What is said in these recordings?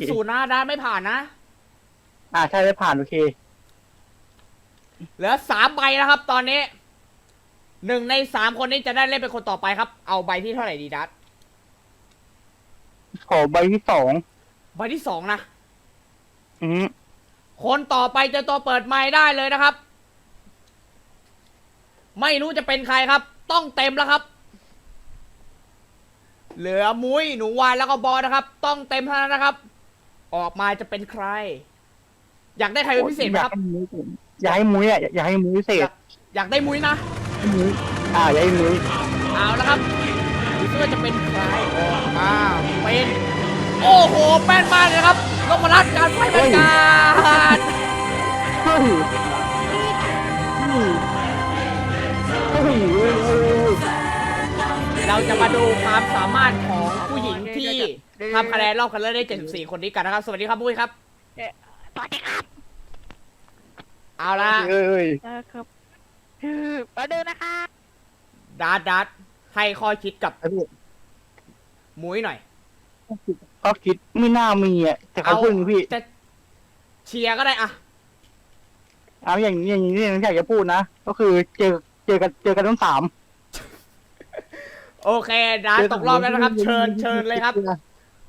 เป็นศูนย์นะดาไม่ผ่านนะ อ่าใช่ไม่ผ่านโอเค เหลือสามใบนะครับ ตอนนี้หนึ่งในสามคนนี้จะได้เล่นเป็นคนต่อไปครับ เอาใบที่เท่าไหร่ดีดัสขอใบที่สองใบที่สองนะ อืมคนต่อไปเจะตัวเปิดไม้ได้เลยนะครับ ไม่รู้จะเป็นใครครับ ต้องเต็มแล้วครับ เหลือมุ้ยหนูวานแล้วก็บอสนะครับ ต้องเต็มเท่านั้นนะครับ ออกมาจะเป็นใคร อยากได้ใครเป็นพิเศษไหมครับ อยากให้มุ้ยอะอยากให้มุ้ยพิเศษอยากได้มุ้ยนะให้มุ้ยอ่าอยากให้มุ้ยเอาแล้วครับดูซิว่าจะเป็นใครออกมาเป็นโอ้โหแม่นมากเลยครับนพรัตน์การไฟบรรยากาศเฮ้ยเฮ้ยเฮ้ยเฮ้ยเฮ้ยเราจะมาดูความสามารถของผู้หญิง ที่ทำคะแนนรอบคัดเลือกได้ 74 คนนี้กันนะครับ สวัสดีครับมุ้ยครับ สวัสดีครับเอาละเฮ้ยเฮ้ยเออครับคือมาดูนะคะดัดดัดให้ข้อคิดกับไอ้พี่มุ้ยหน่อย ก็คิดไม่น่ามีอะแต่เขาพูดอย่างนี้พี่จะเชียร์ก็ได้อะเอาอย่างนี้อย่างนี้ที่อยากจะพูดนะก็คือเจอเจอกันเจอกันทั้งสามโอเคดัดตกรอบแล้วนะครับ เชิญเชิญเลยครับ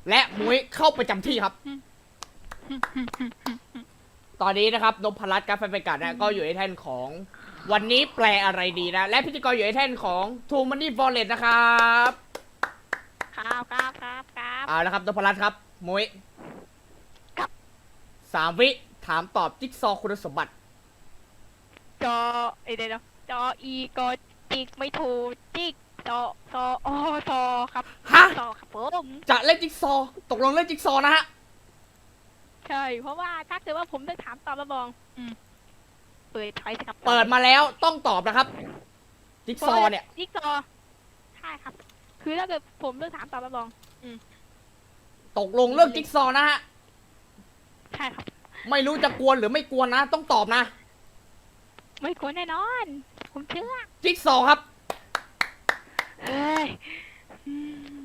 และมุ้ยเข้าประจำที่ครับ ตอนนี้นะครับนพรัตน์การไฟประกาศนะก็อยู่ในแท่นของวันนี้แปลอะไรดีนะ และพิธีกรอยู่ในแท่นของทูมันนี่ฟอร์เรสนะครับครับครับครับครับเอาละครับนพรัตน์ครับ มุ้ยครับสามวิถามตอบจิ๊กซอว์คุณสมบัติ จอไอยเดี๋ยวนะจออีก็จิกไม่ถูกจิกจอซออซอครับ ฮะ ซอครับผม จะเล่นจิ๊ก ซอว์ตกลงเล่นจิ๊กซอว์นะฮะ ใช่ เพราะว่าถ้าเกิดว่าผมได้ถามตอบแล้วมอง อืม เปิดไทยสิครับเปิดมาแล้วต้องตอบนะครับ จิ๊กซอว์เนี่ย จิกซอใช่ครับ คือถ้าเกิดผมเลือกถามตอบแล้วมอง ตกลงเรื่องจิ๊กซอว์นะฮะ ใช่ครับ ไม่รู้จะกวนหรือไม่กวนนะ ต้องตอบนะ ไม่ควรแน่นอน ผมเชื่อ จิ๊กซอว์ครับ เอ้ยอืม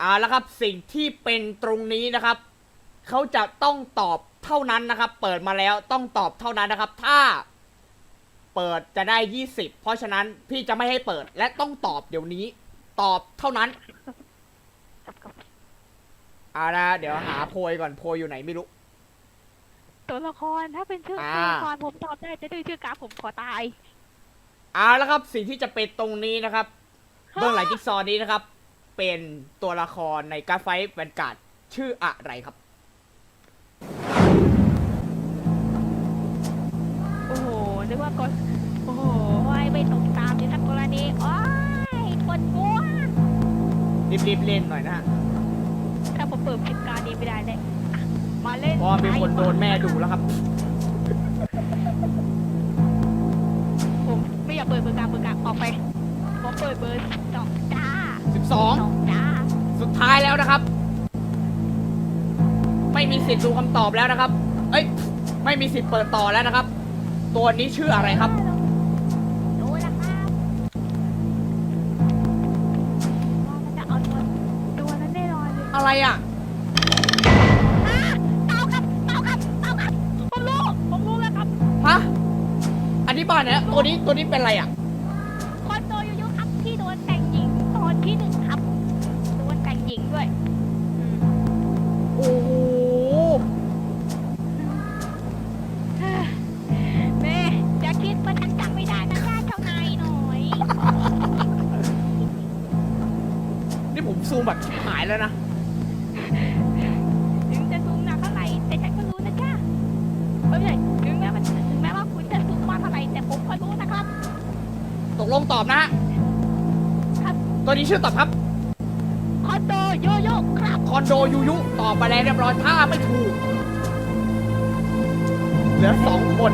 เอาละครับสิ่งที่เป็นตรงนี้นะครับเขาจะต้องตอบเท่านั้นนะครับ เปิดมาแล้วต้องตอบเท่านั้นนะครับ ถ้าเปิดจะได้ 20 เพราะฉะนั้นพี่จะไม่ให้เปิดและต้องตอบเดี๋ยวนี้ ตอบเท่านั้นครับครับเอาละเดี๋ยวหาโพยก่อนโพยอยู่ไหนไม่รู้ ตัวละครถ้าเป็นชื่ออ่าตัวละครผมตอบได้จะด้วยชื่อการดผมขอตายเอาละครับสิ่งที่จะเป็นตรงนี้นะครับเบื้องหลังจิ๊กซอว์นี้นะครับ เป็นตัวละครในการดไฟท์แวนการ์ดชื่ออะไรครับ โอ้โห นึกว่ากด โอ้โหไอ้ไม่ตรงตามในสักกรณีโอ้ยปวดหัวรีบๆเล่นหน่อยนะฮะถ้าผมเปิดผิดการนี้ไม่ได้เลยอะมาเล่นเพราะว่ามีคนโดนแม่ดูแล้วครับ ผมไม่อยากเปิดเบอร์กลางเบอร์กลางออกไปผมเปิดเบอร์สองจ้า ส12องจ้าสุดท้ายแล้วนะครับ ไม่มีสิทธิ์ดูคำตอบแล้วนะครับ เอ้ย ไม่มีสิทธิ์เปิดต่อแล้วนะครับ ตัวนี้ชื่ออะไรครับดูนะครับว่ามันจะเอาตัวตัวนั้นแน่นอนเลยอะไรอะเอาครับเอาครับเอาครับผมรู้ ผมรู้แล้วครับ ฮะ อธิบายหน่อยนะตัวนี้ตัวนี้เป็นอะไรอะ แบบชิบหายแล้วนะ ถึงจะซูมหนักเท่าไหร่แต่ฉันก็รู้นะจ้าไม่ใช่ถึงแม้มันถึงแม้ว่าคุณจะซูมมากเท่าไหร่แต่ผมก็รู้นะครับ ตกลงตอบนะฮะครับ ตัวนี้ชื่อตอบครับ คอนโดโยโย่ครับ คอนโดยูยุตอบไปแล้วเรียบร้อยถ้าไม่ถูก เหลือสองคน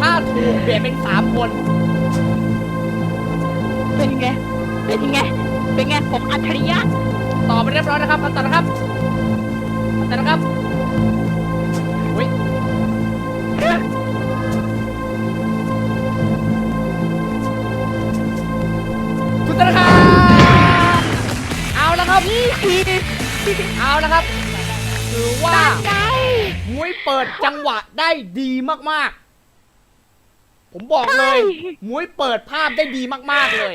ถ้าถูกเปลี่ยนเป็นสามคน เป็นไง เป็นยังไง เป็นไงผมอัจฉริยะตอบไปเรียบร้อยนะครับคำตอบนะครับคำตอบนะครับอุ้ยคุณตอบนะครับเอาละครับเอาละครับถือว่าไงมุ้ยเปิดจังหวะได้ดีมากๆ ผมบอกเลยมุ้ยเปิดภาพได้ดีมากๆเลย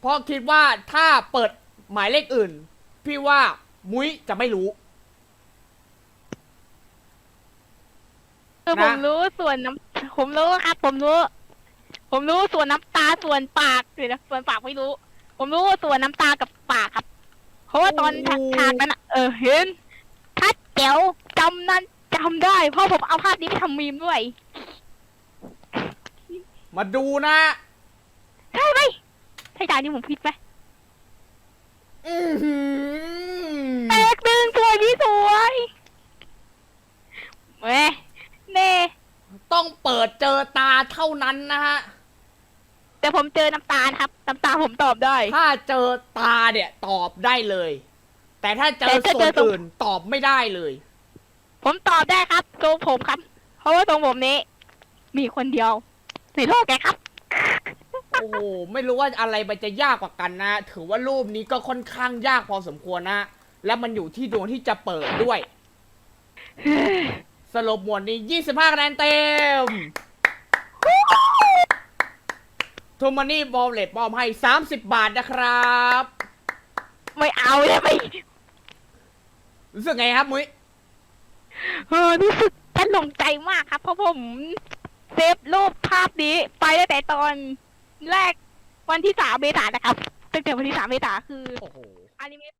เพราะคิดว่าถ้าเปิดหมายเลขอื่น พี่ว่ามุ้ยจะไม่รู้ คือผมรู้ส่วนน้ำผมรู้ครับ ผมรู้ ผมรู้ส่วนน้ำตาส่วนปากเลยนะส่วนปากไม่รู้ ผมรู้ส่วนน้ำตากับปากครับ เพราะว่าตอนโอ้ฉากนั้นอะเออเห็นชัดเจ๋วจำนั้นจำได้ เพราะผมเอาภาพนี้ไปทำมีมด้วย มาดูนะ ใช่ไหม ใช่จานนี้ผมผิดไหมอื้อหือแตกหนึ่งสวยพี่สวยเว้ยเน่ต้องเปิดเจอตาเท่านั้นนะฮะ แต่ผมเจอน้ำตาลครับน้ำตาผมตอบได้ ถ้าเจอตาเนี่ยตอบได้เลย แต่ถ้าเจอแต่ถ้าส่วเจนอตรง อื่นตอบไม่ได้เลย ผมตอบได้ครับทรงผมครับ เพราะว่าทรงผมนี้ มีคนเดียวในโลกแกครับ โอ้โหไม่รู้ว่าอะไรมันจะยากกว่ากันนะ ถือว่ารูปนี้ก็ค่อนข้างยากพอสมควรนะ และมันอยู่ที่ดวงที่จะเปิดด้วย สรุปหมวดนี้ 25คะแนนเต็มทูมานี่บอลเลตบอมให้ 30 บาทนะครับ ไม่เอาเลยไม่รู้สึกไงครับมุ้ยเออรู้สึกฉันหลงใจมากครับ เพราะผมเซฟรูปภาพนี้ ไปตั้งแต่ตอน แรกวันที่สามเมษายนนะครับตั้งแต่วันที่สามเมษายนคือโอ้โห อนิเมะ